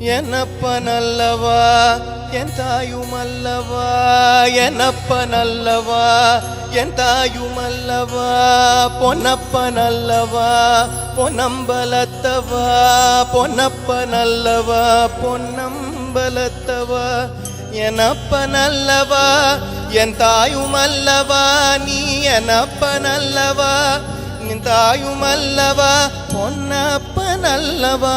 என்னப்பனல்லவா? என் தாயுமல்லவா? என்னப்பனல்லவா? என் தாயுமல்லவா? பொன்னப்பனல்லவா? பொன்னம்பலத்தவா? பொன்னப்பனல்லவா? பொன்னம்பலத்தவா? எனப்பனல்லவா என் தாயுமல்லவா? நீ எனப்பனல்லவா நின் தாயுமல்லவா? பொன்னப்பனல்லவா?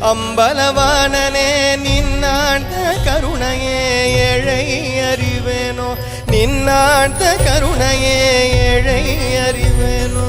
அம்பலவாணனே நின்னாண்ட கருணையே ஏழை அறிவேனோ? நின்னாண்ட கருணையே ஏழை அறிவேனோ?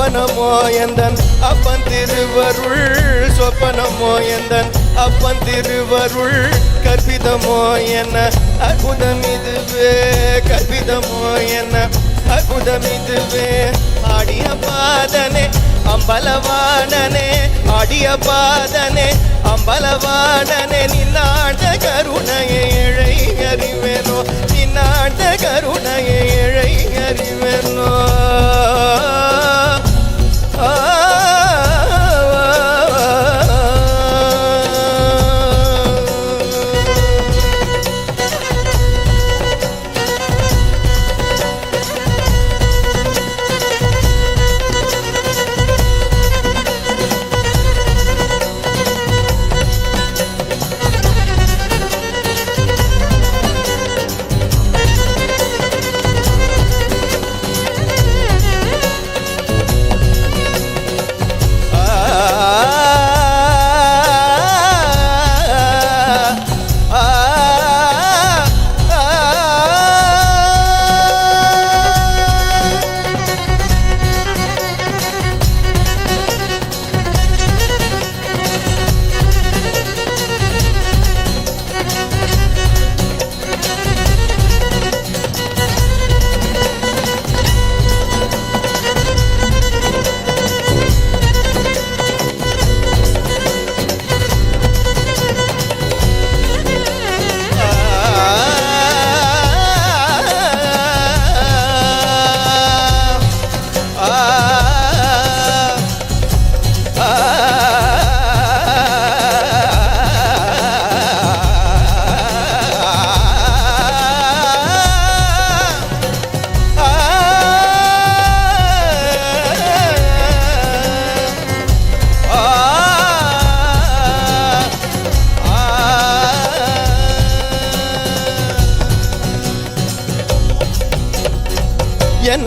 சொப்பனமோ எந்தன்? அப்பன் திருவருள் சொப்பனமோ எந்தன்? அப்பன் திருவருள் கற்பிதமோ என்ன? அற்புதம் இதுவே கற்பிதமோ என்ன? அற்புதம் இதுவே ஆடிய பாதனே அம்பலவாணனே ஆடிய பாதனே அம்பலவாணனே நின்னாண்ட கருணையை இழை அறிவேனோ? நின்னாண்ட கருணையை இழை அறிவேனோ? 啊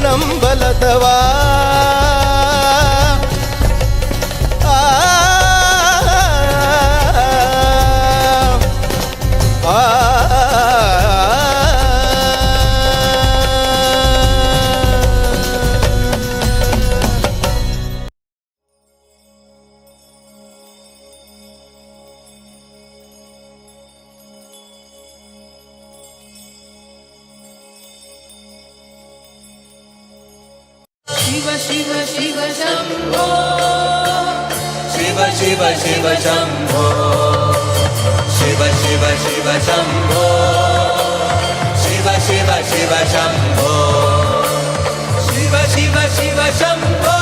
பொன்னம்பலத்தவா ஆ Shiv Shiv Shiv Shambho Shiv Shiv Shiv Shambho Shiv Shiv Shiv Shambho Shiv Shiv Shiv Shambho Shiv Shiv Shiv Shambho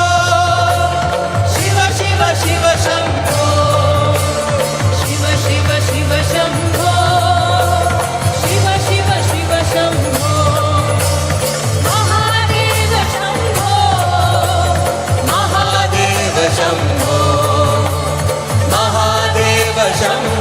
Shiv Shiv Shiv Shambho 相濡。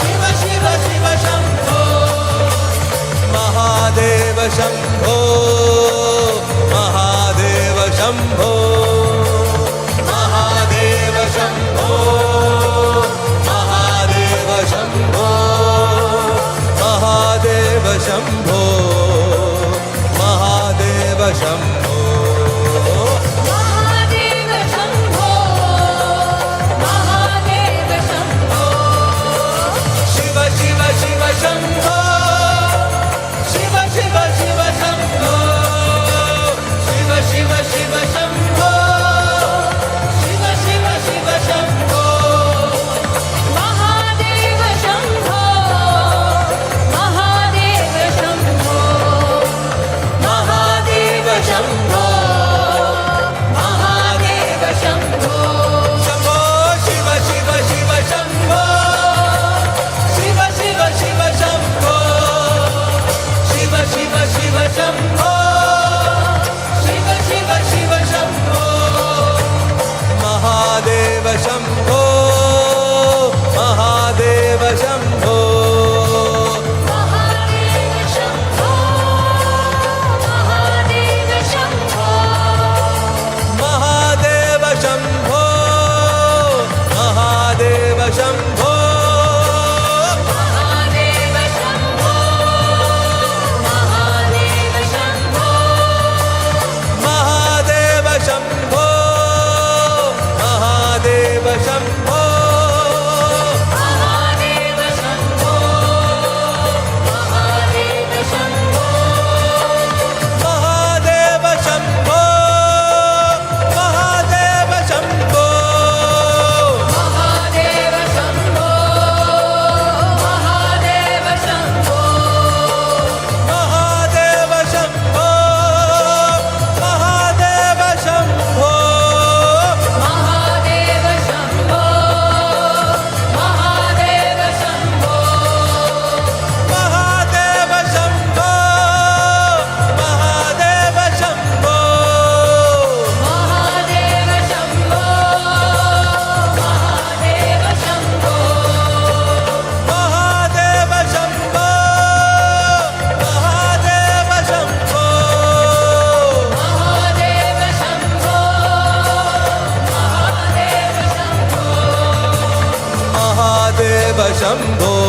shiva shiva shiva shankar mahadeva Shambho. Shambho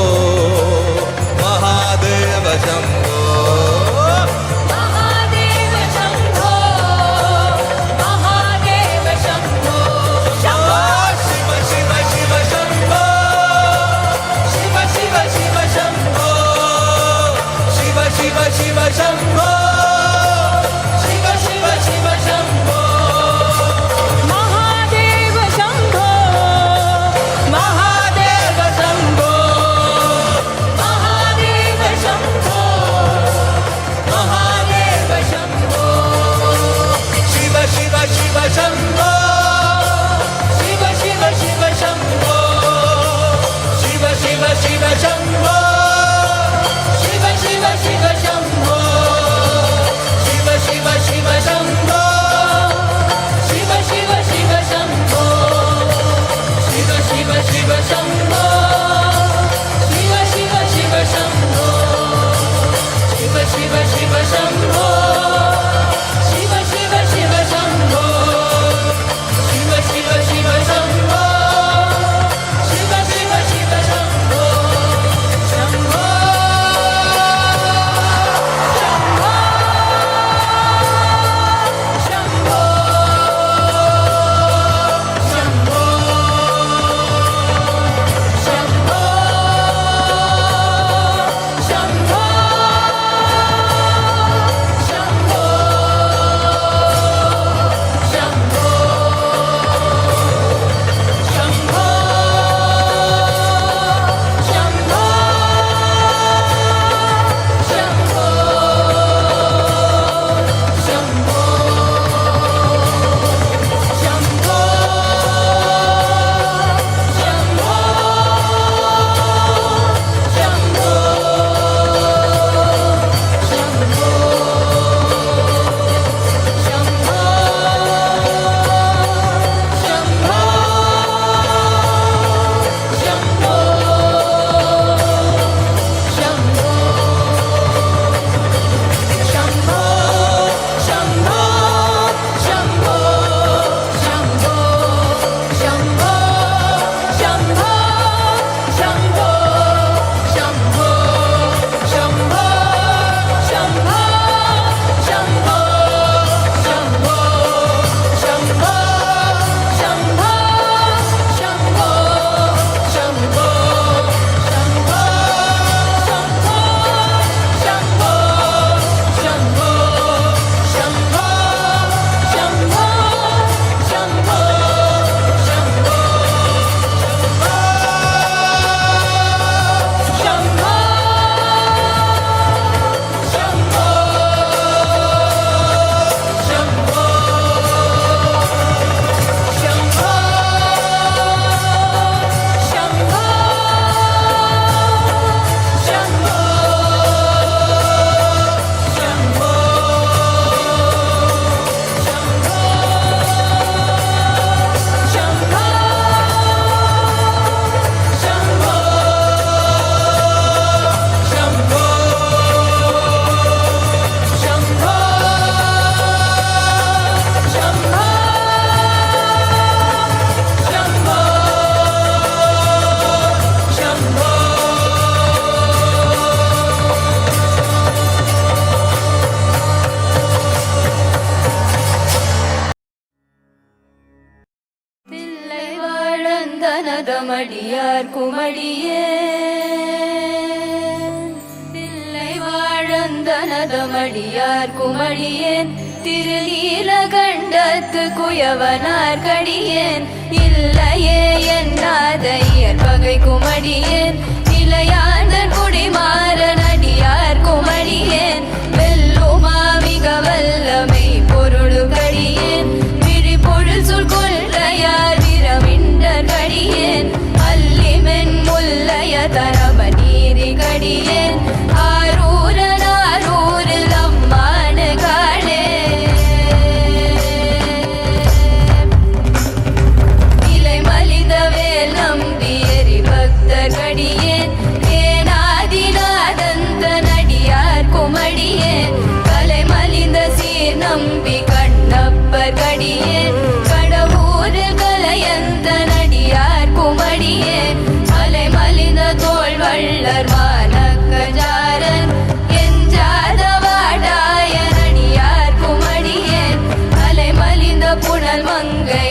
மதமடியார் குமடியே. பிள்ளை வாழந்தனதமடியார் குமடியேன் திருநீல கண்டத்து குயவனார் கடியேன் இல்லையே என்னாத இயற்பகை குமடியேன் நிலையாந்தன் குடிமாறன் மலர் மங்கை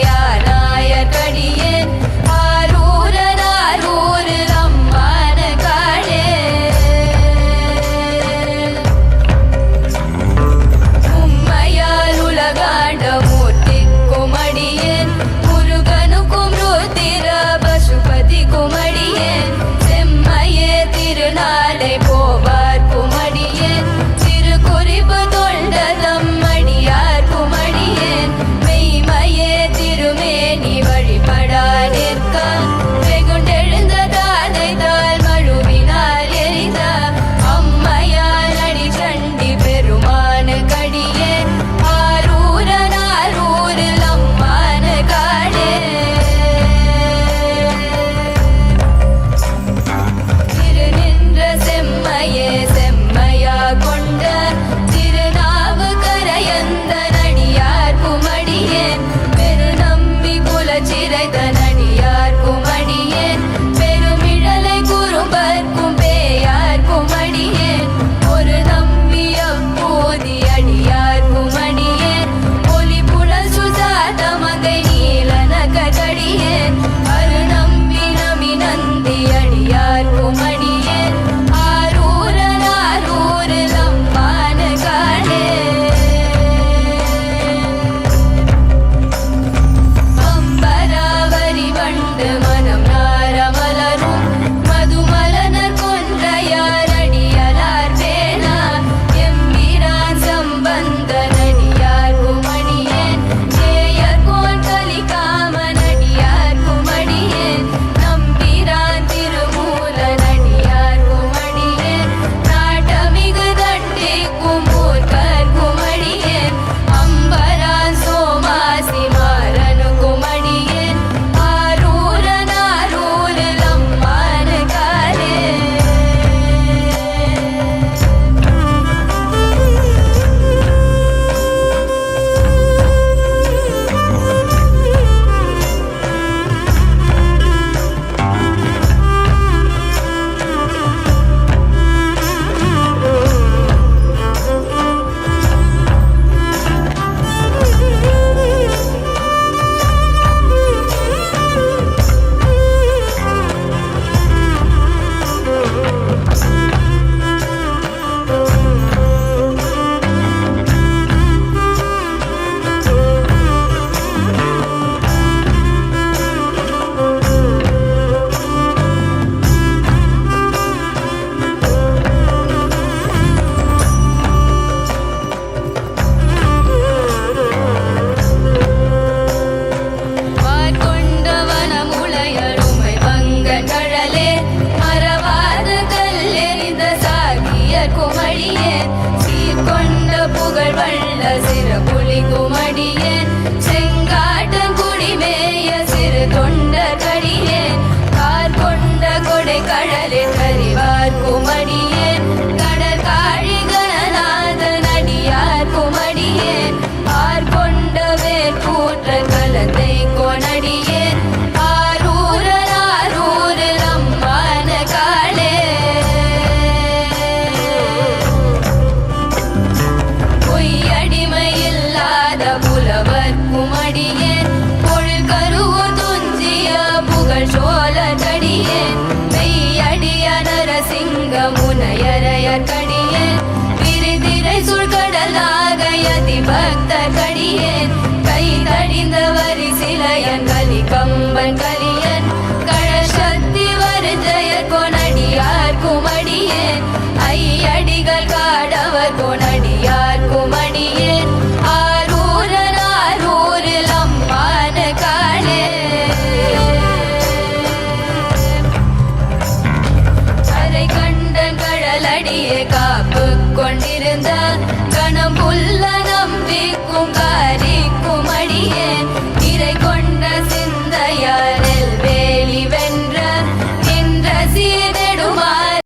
கடியேன். கை தடிந்த